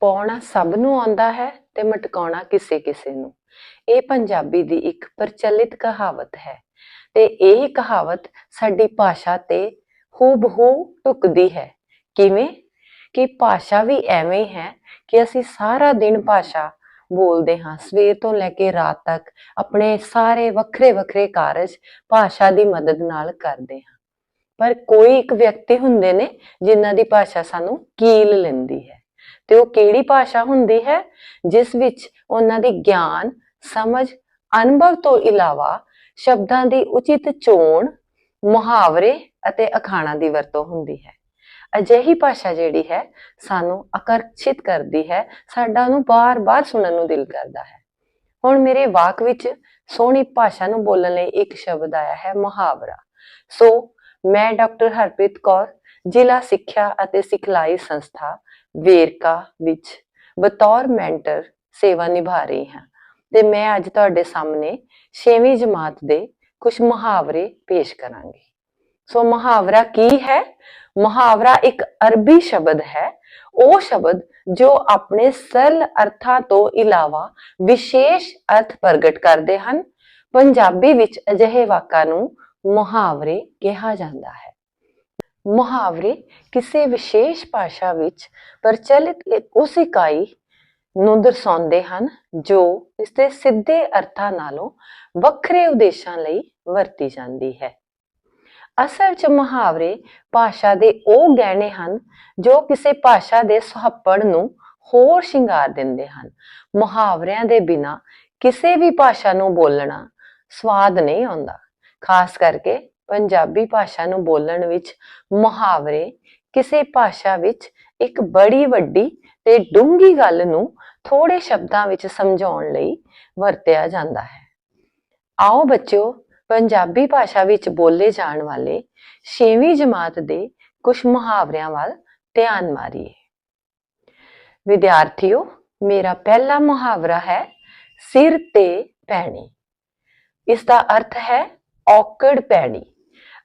ਪਾਉਣਾ ਸਭ ਨੂੰ ਆਉਂਦਾ ਹੈ ਤੇ ਮਟਕਾਉਣਾ ਕਿਸੇ ਕਿਸੇ ਨੂੰ। ਇਹ ਪੰਜਾਬੀ ਦੀ ਇੱਕ ਪ੍ਰਚਲਿਤ ਕਹਾਵਤ ਹੈ ਤੇ ਇਹ ਕਹਾਵਤ ਸਾਡੀ ਭਾਸ਼ਾ ਤੇ ਹੂਬਹੂ ਟੁਕਦੀ ਹੈ। ਕਿਵੇਂ? ਕਿ ਭਾਸ਼ਾ ਵੀ ਐਵੇਂ ਹੈ ਕਿ ਅਸੀਂ ਸਾਰਾ ਦਿਨ ਭਾਸ਼ਾ ਬੋਲਦੇ ਹਾਂ। ਸਵੇਰ ਤੋਂ ਲੈ ਕੇ ਰਾਤ ਤੱਕ ਆਪਣੇ ਸਾਰੇ ਵੱਖਰੇ ਵੱਖਰੇ ਕਾਰਜ ਭਾਸ਼ਾ ਦੀ ਮਦਦ ਨਾਲ ਕਰਦੇ ਹਾਂ। ਪਰ ਕੋਈ ਇੱਕ ਵਿਅਕਤੀ ਹੁੰਦੇ ਨੇ ਜਿਨ੍ਹਾਂ ਦੀ ਭਾਸ਼ਾ ਸਾਨੂੰ ਕੀਲ ਲੈਂਦੀ ਹੈ। ਤੇ ਉਹ ਕਿਹੜੀ ਭਾਸ਼ਾ ਹੁੰਦੀ ਹੈ? ਜਿਸ ਵਿੱਚ ਉਹਨਾਂ ਦੀ ਗਿਆਨ, ਸਮਝ, ਅਨੁਭਵ ਤੋਂ ਇਲਾਵਾ ਸ਼ਬਦਾਂ ਦੀ ਉਚਿਤ ਚੋਣ, ਮੁਹਾਵਰੇ ਅਤੇ ਅਖਾਣਾਂ ਦੀ ਵਰਤੋਂ ਹੁੰਦੀ ਹੈ। ਅਜਿਹੀ ਭਾਸ਼ਾ ਜਿਹੜੀ ਹੈ ਸਾਨੂੰ ਆਕਰਸ਼ਿਤ ਕਰਦੀ ਹੈ, ਸਾਡਾ ਨੂੰ ਬਾਰ-ਬਾਰ ਸੁਣਨ ਨੂੰ ਦਿਲ ਕਰਦਾ ਹੈ। ਹੁਣ ਮੇਰੇ ਵਾਕ ਵਿੱਚ ਸੋਹਣੀ ਭਾਸ਼ਾ ਨੂੰ ਬੋਲਣ ਲਈ ਇੱਕ ਸ਼ਬਦ ਆਇਆ ਹੈ ਮੁਹਾਵਰਾ। ਸੋ ਮੈਂ ਡਾਕਟਰ ਹਰਪ੍ਰੀਤ ਕੌਰ ਜ਼ਿਲ੍ਹਾ ਸਿੱਖਿਆ ਅਤੇ ਸਿਖਲਾਈ ਸੰਸਥਾ ਵੇਰਕਾ ਵਿੱਚ ਬਤੌਰ ਮੈਂਟਰ ਸੇਵਾ ਨਿਭਾ ਰਹੀ ਹਾਂ ਤੇ ਮੈਂ ਅੱਜ ਤੁਹਾਡੇ ਸਾਹਮਣੇ 6ਵੀਂ ਜਮਾਤ ਦੇ ਕੁਝ ਮੁਹਾਵਰੇ ਪੇਸ਼ ਕਰਾਂਗੀ। ਸੋ ਮੁਹਾਵਰਾ ਕੀ ਹੈ? ਮੁਹਾਵਰਾ ਇੱਕ ਅਰਬੀ ਸ਼ਬਦ ਹੈ। ਉਹ ਸ਼ਬਦ ਜੋ ਆਪਣੇ ਸਰਲ ਅਰਥਾਂ ਤੋਂ ਇਲਾਵਾ ਵਿਸ਼ੇਸ਼ ਅਰਥ ਪ੍ਰਗਟ ਕਰਦੇ ਹਨ। ਪੰਜਾਬੀ ਵਿੱਚ ਅਜਿਹੇ ਵਾਕਾਂ ਨੂੰ ਮੁਹਾਵਰੇ ਕਿਹਾ ਜਾਂਦਾ ਹੈ। ਮੁਹਾਵਰੇ ਕਿਸੇ ਵਿਸ਼ੇਸ਼ ਭਾਸ਼ਾ ਵਿੱਚ ਪ੍ਰਚਲਿਤ ਇੱਕ ਉਸ ਇਕਾਈ ਨੂੰ ਦਰਸਾਉਂਦੇ ਹਨ, ਜੋ ਇਸ ਦੇ ਸਿੱਧੇ ਅਰਥਾਂ ਨਾਲੋਂ ਵੱਖਰੇ ਉਦੇਸ਼ਾਂ ਲਈ ਵਰਤੀ ਜਾਂਦੀ ਹੈ। ਅਸਲ 'ਚ ਮੁਹਾਵਰੇ ਭਾਸ਼ਾ ਦੇ ਉਹ ਗਹਿਣੇ ਹਨ, ਜੋ ਕਿਸੇ ਭਾਸ਼ਾ ਦੇ ਸੁਹੱਪਣ ਨੂੰ ਹੋਰ ਸ਼ਿੰਗਾਰ ਦਿੰਦੇ ਹਨ। ਮੁਹਾਵਰਿਆਂ ਦੇ ਬਿਨਾ ਕਿਸੇ ਵੀ ਭਾਸ਼ਾ ਨੂੰ ਬੋਲਣਾ ਸਵਾਦ ਨਹੀਂ ਆਉਂਦਾ, ਖਾਸ ਕਰਕੇ ਪੰਜਾਬੀ ਭਾਸ਼ਾ ਨੂੰ ਬੋਲਣ ਵਿੱਚ ਮੁਹਾਵਰੇ, ਕਿਸੇ ਭਾਸ਼ਾ ਵਿੱਚ ਇੱਕ ਬੜੀ ਵੱਡੀ ਤੇ ਡੂੰਗੀ ਗੱਲ ਨੂੰ ਥੋੜੇ ਸ਼ਬਦਾਂ ਵਿੱਚ ਸਮਝਾਉਣ ਲਈ ਵਰਤਿਆ ਜਾਂਦਾ ਹੈ। ਆਓ ਬੱਚਿਓ, ਪੰਜਾਬੀ ਭਾਸ਼ਾ ਵਿੱਚ ਬੋਲੇ ਜਾਣ ਵਾਲੇ 6ਵੀਂ ਜਮਾਤ ਦੇ ਕੁਝ ਮੁਹਾਵਰਿਆਂ ਵੱਲ ਧਿਆਨ ਮਾਰੀਏ। ਵਿਦਿਆਰਥੀਓ, ਮੇਰਾ ਪਹਿਲਾ ਮੁਹਾਵਰਾ ਹੈ, ਸਿਰ ਤੇ ਪੈਣੀ। ਇਸ ਦਾ ਅਰਥ ਹੈ ਔਕੜ ਪੈਣੀ।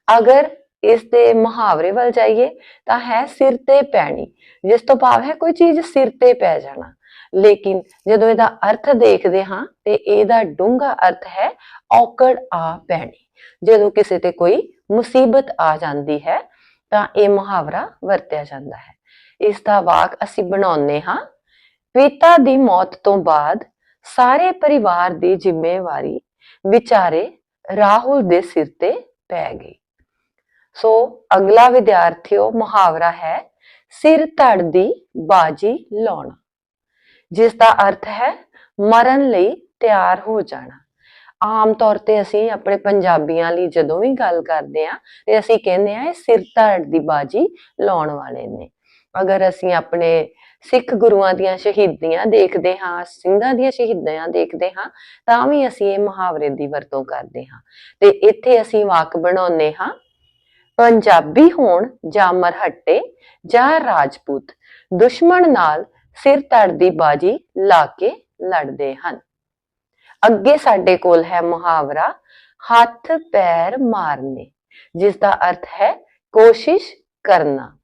ਅਗਰ ਇਸ ਦੇ ਮੁਹਾਵਰੇ ਵੱਲ ਜਾਈਏ, ਤਾਂ ਹੈ ਸਿਰ ਤੇ ਪੈਣੀ। ਜਿਸ ਤੋਂ ਭਾਵ ਹੈ ਕੋਈ ਚੀਜ਼ ਸਿਰ ਤੇ ਪੈ ਜਾਣਾ। ਲੇਕਿਨ ਜਦੋਂ ਇਹਦਾ ਅਰਥ ਦੇਖਦੇ ਹਾਂ, ਤੇ ਇਹਦਾ ਡੂੰਘਾ ਅਰਥ ਹੈ ਔਕੜ ਆ ਪੈਣੀ। ਜਦੋਂ ਕਿਸੇ ਤੇ ਕੋਈ ਮੁਸੀਬਤ ਆ ਜਾਂਦੀ ਹੈ, ਤਾਂ ਇਹ ਮੁਹਾਵਰਾ ਵਰਤਿਆ ਜਾਂਦਾ ਹੈ। ਇਸ ਦਾ ਵਾਕ ਅਸੀਂ ਬਣਾਉਂਦੇ ਹਾਂ, ਪਿਤਾ ਦੀ ਮੌਤ ਤੋਂ ਬਾਅਦ ਸਾਰੇ ਪਰਿਵਾਰ ਦੀ ਜ਼ਿੰਮੇਵਾਰੀ ਵਿਚਾਰੇ ਰਾਹੁਲ ਦੇ ਸਿਰ ਤੇ ਪੈ ਗਈ। ਸੋ ਅਗਲਾ ਵਿਦਿਆਰਥੀਓ, ਮੁਹਾਵਰਾ ਹੈ, ਸਿਰ ਧੜ ਦੀ ਬਾਜੀ ਲਾਉਣਾ। ਜਿਸ ਦਾ ਅਰਥ ਹੈ ਮਰਨ ਲਈ ਤਿਆਰ ਹੋ ਜਾਣਾ। ਆਮ ਤੌਰ ਤੇ ਅਸੀਂ ਆਪਣੇ ਪੰਜਾਬੀਆਂ ਲਈ ਜਦੋਂ ਵੀ ਗੱਲ ਕਰਦੇ ਆ ਤੇ ਅਸੀਂ ਕਹਿੰਦੇ ਆ ਇਹ ਸਿਰ ਧੜ ਦੀ ਬਾਜੀ ਲਾਉਣ ਵਾਲੇ ਨੇ। ਅਗਰ ਅਸੀਂ ਆਪਣੇ ਸਿੱਖ ਗੁਰੂਆਂ ਦੀਆਂ ਸ਼ਹੀਦੀਆਂ ਦੇਖਦੇ ਹਾਂ, ਸਿੰਘਾਂ ਦੀਆਂ ਸ਼ਹੀਦੀਆਂ ਦੇਖਦੇ ਹਾਂ, ਤਾਂ ਵੀ ਅਸੀਂ ਇਹ ਮੁਹਾਵਰੇ ਦੀ ਵਰਤੋਂ ਕਰਦੇ ਹਾਂ। ਤੇ ਇੱਥੇ ਅਸੀਂ ਵਾਕ ਬਣਾਉਂਦੇ ਹਾਂ ਪੰਜਾਬੀ ਹੋਣ ਜਾਂ ਮਰਹੱਟੇ ਜਾਂ ਰਾਜਪੂਤ, ਦੁਸ਼ਮਣ ਨਾਲ ਸਿਰ ਧੜ ਦੀ ਬਾਜੀ ਲਾ ਕੇ ਲੜਦੇ ਹਨ। ਅੱਗੇ ਸਾਡੇ ਕੋਲ ਹੈ ਮੁਹਾਵਰਾ, ਹੱਥ ਪੈਰ ਮਾਰਨੇ ਜਿਸ ਦਾ ਅਰਥ ਹੈ ਕੋਸ਼ਿਸ਼ ਕਰਨਾ।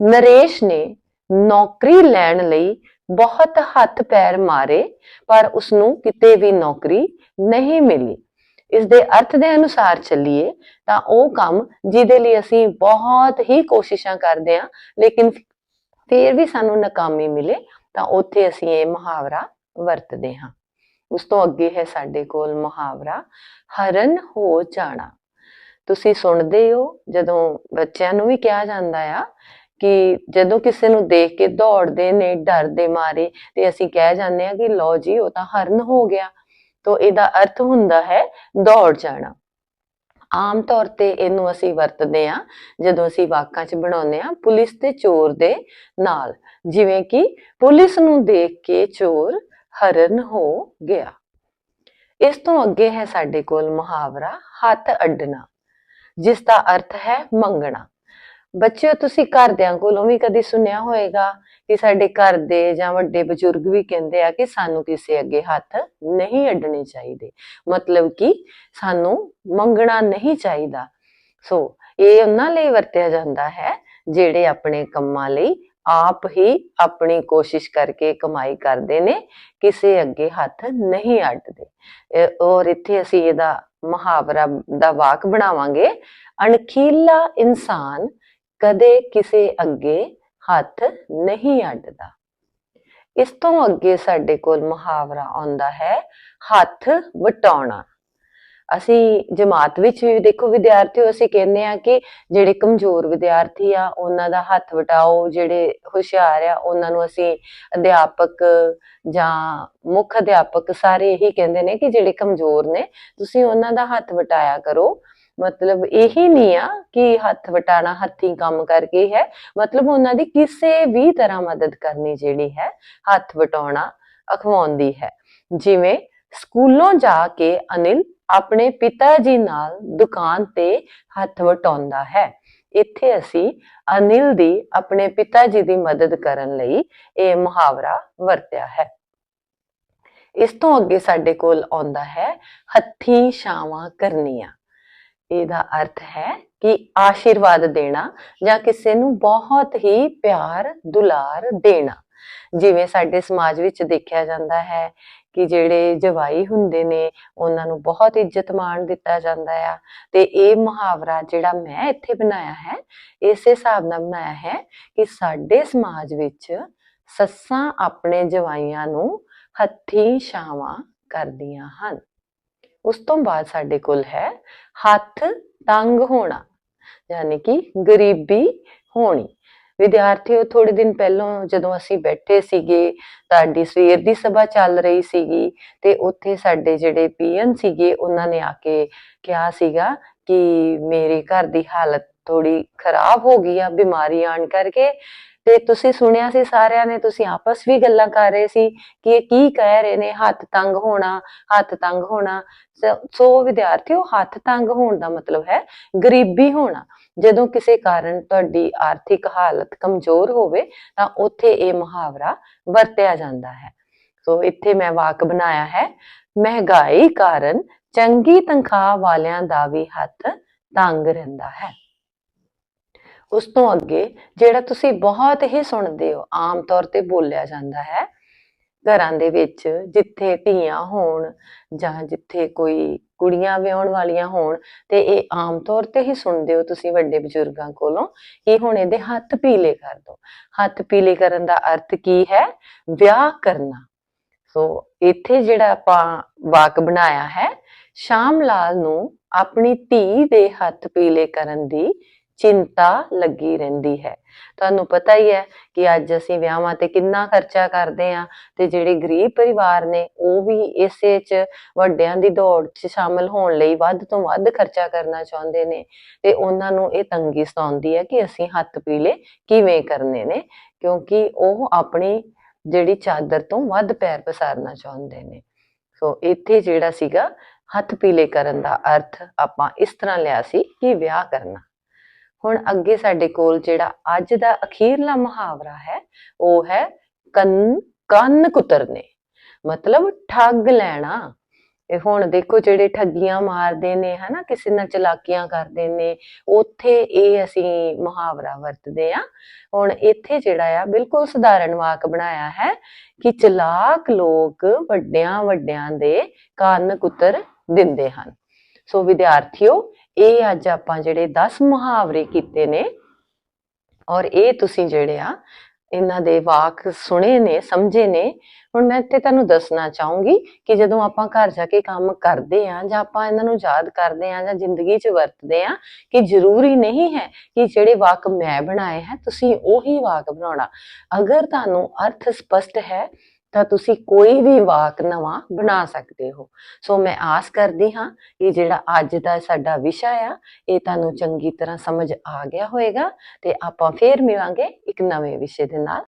ਨਰੇਸ਼ ਨੇ ਨੌਕਰੀ ਲੈਣ ਲਈ ਬਹੁਤ ਹੱਥ ਪੈਰ ਮਾਰੇ, ਪਰ ਉਸ ਨੂੰ ਕਿਤੇ ਵੀ ਨੌਕਰੀ ਨਹੀਂ ਮਿਲੀ। ਇਸ ਦੇ ਅਰਥ ਦੇ ਅਨੁਸਾਰ ਚੱਲੀਏ, ਤਾਂ ਉਹ ਕੰਮ ਜਿਹਦੇ ਲਈ ਅਸੀਂ ਬਹੁਤ ਹੀ ਕੋਸ਼ਿਸ਼ਾਂ ਕਰਦੇ ਹਾਂ, ਲੇਕਿਨ ਫਿਰ ਵੀ ਸਾਨੂੰ ਨਾਕਾਮੀ ਮਿਲੇ, ਤਾਂ ਉੱਥੇ ਅਸੀਂ ਇਹ ਮੁਹਾਵਰਾ ਵਰਤਦੇ ਹਾਂ। ਉਸ ਤੋਂ ਅੱਗੇ ਹੈ ਸਾਡੇ ਕੋਲ ਮੁਹਾਵਰਾ, ਹਰਨ ਹੋ ਜਾਣਾ। ਤੁਸੀਂ ਸੁਣਦੇ ਹੋ, ਜਦੋਂ ਬੱਚਿਆਂ ਨੂੰ ਵੀ ਕਿਹਾ ਜਾਂਦਾ ਆ ਕਿ ਜਦੋਂ ਕਿਸੇ ਨੂੰ ਦੇਖ ਕੇ ਦੌੜਦੇ ਨੇ, ਡਰਦੇ ਮਾਰੇ, ਤੇ ਅਸੀਂ ਕਹਿ ਜਾਂਦੇ ਆ ਕਿ ਲਓ ਜੀ, ਉਹ ਤਾਂ ਹਰਨ ਹੋ ਗਿਆ। ਤੋ ਇਹਦਾ ਅਰਥ ਹੁੰਦਾ ਹੈ ਦੌੜ ਜਾਣਾ। ਆਮ ਤੌਰ ਤੇ ਇਹਨੂੰ ਅਸੀਂ ਵਰਤਦੇ ਆ ਜਦੋਂ ਅਸੀਂ ਵਾਕਾਂ 'ਚ ਬਣਾਉਂਦੇ ਆ ਪੁਲਿਸ ਤੇ ਚੋਰ ਦੇ ਨਾਲ, ਜਿਵੇਂ ਕਿ ਪੁਲਿਸ ਨੂੰ ਦੇਖ ਕੇ ਚੋਰ ਹਰਨ ਹੋ ਗਿਆ। ਇਸ ਤੋਂ ਅੱਗੇ ਹੈ ਸਾਡੇ ਕੋਲ ਮੁਹਾਵਰਾ, ਹੱਥ ਅੱਡਣਾ, ਜਿਸ ਦਾ ਅਰਥ ਹੈ ਮੰਗਣਾ। ਬੱਚਿਓ, ਤੁਸੀਂ ਘਰਦਿਆਂ ਕੋਲੋਂ ਵੀ ਕਦੀ ਸੁਣਿਆ ਹੋਵੇਗਾ ਕਿ ਸਾਡੇ ਘਰ ਦੇ ਜਾਂ ਵੱਡੇ ਬਜ਼ੁਰਗ ਵੀ ਕਹਿੰਦੇ ਆ ਕਿ ਸਾਨੂੰ ਕਿਸੇ ਅੱਗੇ ਹੱਥ ਨਹੀਂ ਅੱਡਣੇ ਚਾਹੀਦੇ। ਮਤਲਬ ਕਿ ਸਾਨੂੰ ਮੰਗਣਾ ਨਹੀਂ ਚਾਹੀਦਾ। ਸੋ, ਇਹ ਉਹਨਾਂ ਲਈ ਵਰਤਿਆ ਜਾਂਦਾ ਹੈ, ਜਿਹੜੇ ਆਪਣੇ ਕੰਮਾਂ ਲਈ ਆਪ ਹੀ ਆਪਣੀ ਕੋਸ਼ਿਸ਼ ਕਰਕੇ ਕਮਾਈ ਕਰਦੇ ਨੇ, ਕਿਸੇ ਅੱਗੇ ਹੱਥ ਨਹੀਂ ਅੱਡਦੇ। ਔਰ ਇੱਥੇ ਅਸੀਂ ਇਹਦਾ ਮੁਹਾਵਰਾ ਦਾ ਵਾਕ ਬਣਾਵਾਂਗੇ, ਅਣਖੀਲਾ ਇਨਸਾਨ ਕਦੇ ਕਿਸੇ ਅੱਗੇ ਹੱਥ ਨਹੀਂ ਅੱਡਦਾ। ਇਸ ਤੋਂ ਅੱਗੇ ਸਾਡੇ ਕੋਲ ਮੁਹਾਵਰਾ ਆਉਂਦਾ ਹੈ, ਹੱਥ ਵਟਾਉਣਾ। ਅਸੀਂ ਜਮਾਤ ਵਿੱਚ ਵੀ ਦੇਖੋ ਵਿਦਿਆਰਥੀਓ, ਅਸੀਂ ਕਹਿੰਦੇ ਆ ਕਿ ਜਿਹੜੇ ਕਮਜ਼ੋਰ ਵਿਦਿਆਰਥੀ ਆ, ਉਹਨਾਂ ਦਾ ਹੱਥ ਵਟਾਓ, ਜਿਹੜੇ ਹੁਸ਼ਿਆਰ ਆ, ਉਹਨਾਂ ਨੂੰ ਅਸੀਂ ਅਧਿਆਪਕ ਜਾਂ ਮੁੱਖ ਅਧਿਆਪਕ ਸਾਰੇ ਇਹੀ ਕਹਿੰਦੇ ਨੇ ਕਿ ਜਿਹੜੇ ਕਮਜ਼ੋਰ ਨੇ, ਤੁਸੀਂ ਉਹਨਾਂ ਦਾ ਹੱਥ ਵਟਾਇਆ ਕਰੋ। ਮਤਲਬ ਇਹੀ ਨਹੀਂ ਆ ਕਿ ਹੱਥ ਵਟਾਣਾ, ਹੱਥੀਂ ਕੰਮ ਕਰਕੇ ਹੈ। ਮਤਲਬ ਉਹਨਾਂ ਦੀ ਕਿਸੇ ਵੀ ਤਰ੍ਹਾਂ ਮਦਦ ਕਰਨੀ ਜਿਹੜੀ ਹੈ, ਹੱਥ ਵਟਾਉਣਾ, ਅਖਵਾਉਂਦੀ ਹੈ। ਜਿਵੇਂ ਸਕੂਲੋਂ ਜਾ ਕੇ ਅਨਿਲ ਆਪਣੇ ਪਿਤਾ ਜੀ ਨਾਲ ਦੁਕਾਨ ਤੇ ਹੱਥ ਵਟਾਉਂਦਾ ਹੈ। ਇੱਥੇ ਅਸੀਂ ਅਨਿਲ ਦੀ ਆਪਣੇ ਪਿਤਾ ਜੀ ਦੀ ਮਦਦ ਕਰਨ ਲਈ ਇਹ ਮੁਹਾਵਰਾ ਵਰਤਿਆ ਹੈ। ਇਸ ਤੋਂ ਅੱਗੇ ਸਾਡੇ ਕੋਲ ਆਉਂਦਾ ਹੈ, ਹੱਥੀਂ ਛਾਵਾਂ ਕਰਨੀਆਂ। ਇਹਦਾ ਅਰਥ ਹੈ ਕਿ ਆਸ਼ੀਰਵਾਦ ਦੇਣਾ ਜਾਂ ਕਿਸੇ ਨੂੰ ਬਹੁਤ ਹੀ ਪਿਆਰ, ਦੁਲਾਰ ਦੇਣਾ। ਜਿਵੇਂ ਸਾਡੇ ਸਮਾਜ ਵਿੱਚ ਦੇਖਿਆ ਜਾਂਦਾ ਹੈ ਕਿ ਜਿਹੜੇ ਜਵਾਈ ਹੁੰਦੇ ਨੇ, ਉਹਨਾਂ ਨੂੰ ਬਹੁਤ ਇੱਜ਼ਤ ਮਾਣ ਦਿੱਤਾ ਜਾਂਦਾ ਆ। ਤੇ ਇਹ ਮੁਹਾਵਰਾ ਜਿਹੜਾ ਮੈਂ ਇੱਥੇ ਬਣਾਇਆ ਹੈ, ਇਸੇ ਹਿਸਾਬ ਨਾਲ ਬਣਾਇਆ ਹੈ ਕਿ ਸਾਡੇ ਸਮਾਜ ਵਿੱਚ ਸੱਸਾਂ ਆਪਣੇ ਜਵਾਈਆਂ ਨੂੰ ਹੱਥੀਂ ਛਾਵਾਂ ਕਰਦੀਆਂ ਹਨ। ਉਸ ਤੋਂ ਬਾਅਦ ਸਾਡੇ ਕੋਲ ਹੈ ਹੱਥ ਤੰਗ ਹੋਣਾ, ਯਾਨੀ ਕਿ ਗਰੀਬੀ ਹੋਣੀ। ਵਿਦਿਆਰਥੀਓ ਥੋੜੇ ਦਿਨ ਪਹਿਲਾਂ ਜਦੋਂ ਅਸੀਂ ਬੈਠੇ ਸੀਗੇ ਸਾਡੀ ਸਵੇਰ ਦੀ ਸਭਾ ਚੱਲ ਰਹੀ ਸੀਗੀ ਤੇ ਉੱਥੇ ਸਾਡੇ ਜਿਹੜੇ ਪੀਐਨ ਸੀਗੇ, ਉਹਨਾਂ ਨੇ ਆ ਕੇ ਕਿਹਾ ਸੀਗਾ ਕਿ ਮੇਰੇ ਘਰ ਦੀ ਹਾਲਤ ਥੋੜੀ ਖਰਾਬ ਹੋ ਗਈ ਆ, ਬਿਮਾਰੀ ਆਣ ਕਰਕੇ ਤੇ ਤੁਸੀਂ ਸੁਣਿਆ ਸੀ ਸਾਰਿਆਂ ਨੇ, ਤੁਸੀਂ ਆਪਸ ਵੀ ਗੱਲਾਂ ਕਰ ਰਹੇ ਸੀ ਕਿ ਇਹ ਕੀ ਕਹਿ ਰਹੇ ਨੇ, ਹੱਥ ਤੰਗ ਹੋਣਾ, ਹੱਥ ਤੰਗ ਹੋਣਾ। ਸ- ਸੋ ਵਿਦਿਆਰਥੀਓ, ਹੱਥ ਤੰਗ ਹੋਣ ਦਾ ਮਤਲਬ ਹੈ ਗਰੀਬੀ ਹੋਣਾ। ਜਦੋਂ ਕਿਸੇ ਕਾਰਨ ਤੁਹਾਡੀ ਆਰਥਿਕ ਹਾਲਤ ਕਮਜ਼ੋਰ ਹੋਵੇ, ਤਾਂ ਉੱਥੇ ਇਹ ਮੁਹਾਵਰਾ ਵਰਤਿਆ ਜਾਂਦਾ ਹੈ। ਸੋ ਇੱਥੇ ਮੈਂ ਵਾਕ ਬਣਾਇਆ ਹੈ, ਮਹਿੰਗਾਈ ਕਾਰਨ ਚੰਗੀ ਤਨਖਾਹ ਵਾਲਿਆਂ ਦਾ ਵੀ ਹੱਥ ਤੰਗ ਰਹਿੰਦਾ ਹੈ। ਉਸ ਤੋਂ ਅੱਗੇ ਜਿਹੜਾ ਤੁਸੀਂ ਬਹੁਤ ਹੀ ਸੁਣਦੇ ਹੋ, ਆਮ ਤੌਰ ਤੇ ਬੋਲਿਆ ਜਾਂਦਾ ਹੈ, ਘਰਾਂ ਦੇ ਵਿੱਚ ਜਿੱਥੇ ਧੀਆਂ ਹੋਣ ਜਾਂ ਜਿੱਥੇ ਕੋਈ ਕੁੜੀਆਂ ਵਿਆਹਣ ਵਾਲੀਆਂ ਹੋਣ ਤੇ ਇਹ ਆਮ ਤੌਰ ਤੇ ਹੀ ਸੁਣਦੇ ਹੋ ਤੁਸੀਂ ਵੱਡੇ ਬਜ਼ੁਰਗਾਂ ਕੋਲੋਂ, ਕਿ ਹੁਣ ਇਹਦੇ ਹੱਥ ਪੀਲੇ ਕਰ ਦੋ। ਹੱਥ ਪੀਲੇ ਕਰਨ ਦਾ ਅਰਥ ਕੀ ਹੈ? ਵਿਆਹ ਕਰਨਾ। ਸੋ ਇੱਥੇ ਜਿਹੜਾ ਆਪਾਂ ਵਾਕ ਬਣਾਇਆ ਹੈ ਸ਼ਾਮ ਲਾਲ ਨੂੰ ਆਪਣੀ ਧੀ ਦੇ ਹੱਥ ਪੀਲੇ ਕਰਨ ਦੀ ਚਿੰਤਾ ਲੱਗੀ ਰਹਿੰਦੀ ਹੈ। ਤੁਹਾਨੂੰ ਪਤਾ ਹੀ ਹੈ ਕਿ ਅੱਜ ਅਸੀਂ ਵਿਆਹਾਂ ਤੇ ਕਿੰਨਾ ਖਰਚਾ ਕਰਦੇ ਆ ਤੇ ਜਿਹੜੇ ਗਰੀਬ ਪਰਿਵਾਰ ਨੇ, ਉਹ ਵੀ ਇਸੇ 'ਚ ਵੱਡਿਆਂ ਦੀ ਦੌੜ 'ਚ ਸ਼ਾਮਲ ਹੋਣ ਲਈ ਵੱਧ ਤੋਂ ਵੱਧ ਖਰਚਾ ਕਰਨਾ ਚਾਹੁੰਦੇ ਨੇ। ਤੇ ਉਹਨਾਂ ਨੂੰ ਇਹ ਤੰਗੀ ਸਤਾਉਂਦੀ ਹੈ ਕਿ ਅਸੀਂ ਹੱਥ ਪੀਲੇ ਕਿਵੇਂ ਕਰਨੇ ਨੇ, ਕਿਉਂਕਿ ਉਹ ਆਪਣੀ ਜਿਹੜੀ ਚਾਦਰ ਤੋਂ ਵੱਧ ਪੈਰ ਪਸਾਰਨਾ ਚਾਹੁੰਦੇ ਨੇ। ਸੋ ਇੱਥੇ ਜਿਹੜਾ ਸੀਗਾ, ਹੱਥ ਪੀਲੇ ਕਰਨ ਦਾ ਅਰਥ ਆਪਾਂ ਇਸ ਤਰ੍ਹਾਂ ਲਿਆ ਸੀ ਕਿ ਵਿਆਹ ਕਰਨਾ। ਹੁਣ ਅੱਗੇ ਸਾਡੇ ਕੋਲ ਜਿਹੜਾ ਅੱਜ ਦਾ ਅਖੀਰਲਾ ਮੁਹਾਵਰਾ ਹੈ, ਉਹ ਹੈ ਕੰਨ ਕੰਨ ਕੁਤਰਨੇ। ਮਤਲਬ ਠੱਗ ਲੈਣਾ। ਇਹ ਹੁਣ ਦੇਖੋ ਜਿਹੜੇ ਠੱਗੀਆਂ ਮਾਰਦੇ ਨੇ, ਹਨਾ, ਕਿਸੇ ਨਾਲ ਚਲਾਕੀਆਂ ਕਰਦੇ ਨੇ, ਉੱਥੇ ਇਹ ਅਸੀਂ ਮੁਹਾਵਰਾ ਵਰਤਦੇ ਆ ਹੁਣ ਇੱਥੇ ਜਿਹੜਾ ਆ, ਬਿਲਕੁਲ ਸਧਾਰਨ ਵਾਕ ਬਣਾਇਆ ਹੈ ਕਿ ਚਲਾਕ ਲੋਕ ਵੱਡਿਆਂ ਵੱਡਿਆਂ ਦੇ ਕੰਨ ਕੁਤਰ ਦਿੰਦੇ ਹਨ। ਸੋ ਵਿਦਿਆਰਥੀਓ ਇਹ ਅੱਜ ਆਪਾਂ ਜਿਹੜੇ 10 ਮੁਹਾਵਰੇ ਕੀਤੇ ਨੇ, ਔਰ ਇਹ ਤੁਸੀਂ ਜਿਹੜੇ ਆ, ਇਹਨਾਂ ਦੇ ਵਾਕ ਸੁਣੇ ਨੇ, ਸਮਝੇ ਨੇ, ਹੁਣ ਮੈਂ ਇੱਥੇ ਤੁਹਾਨੂੰ ਦੱਸਣਾ ਚਾਹੂੰਗੀ ਕਿ ਜਦੋਂ ਆਪਾਂ ਘਰ ਜਾ ਕੇ ਕੰਮ ਕਰਦੇ ਆ, ਜਾਂ ਆਪਾਂ ਇਹਨਾਂ ਨੂੰ ਯਾਦ ਕਰਦੇ ਆ, ਜਾਂ ਜ਼ਿੰਦਗੀ 'ਚ ਵਰਤਦੇ ਆ, ਕਿ ਜ਼ਰੂਰੀ ਨਹੀਂ ਹੈ ਕਿ ਜਿਹੜੇ ਵਾਕ ਮੈਂ ਬਣਾਏ ਹੈ, ਤੁਸੀਂ ਉਹੀ ਵਾਕ ਬਣਾਉਣਾ। ਅਗਰ ਤੁਹਾਨੂੰ ਅਰਥ ਸਪਸ਼ਟ ਹੈ ਤਾਂ ਤੁਸੀਂ ਕੋਈ ਵੀ ਵਾਕ ਨਵਾਂ ਬਣਾ ਸਕਦੇ ਹੋ। ਸੋ ਮੈਂ ਆਸ ਕਰਦੀ ਹਾਂ ਇਹ ਜਿਹੜਾ ਅੱਜ ਦਾ ਸਾਡਾ ਵਿਸ਼ਾ ਆ, ਇਹ ਤੁਹਾਨੂੰ ਚੰਗੀ ਤਰ੍ਹਾਂ ਸਮਝ ਆ ਗਿਆ ਹੋਵੇਗਾ ਤੇ ਆਪਾਂ ਫੇਰ ਮਿਲਾਂਗੇ ਇੱਕ ਨਵੇਂ ਵਿਸ਼ੇ ਦੇ ਨਾਲ।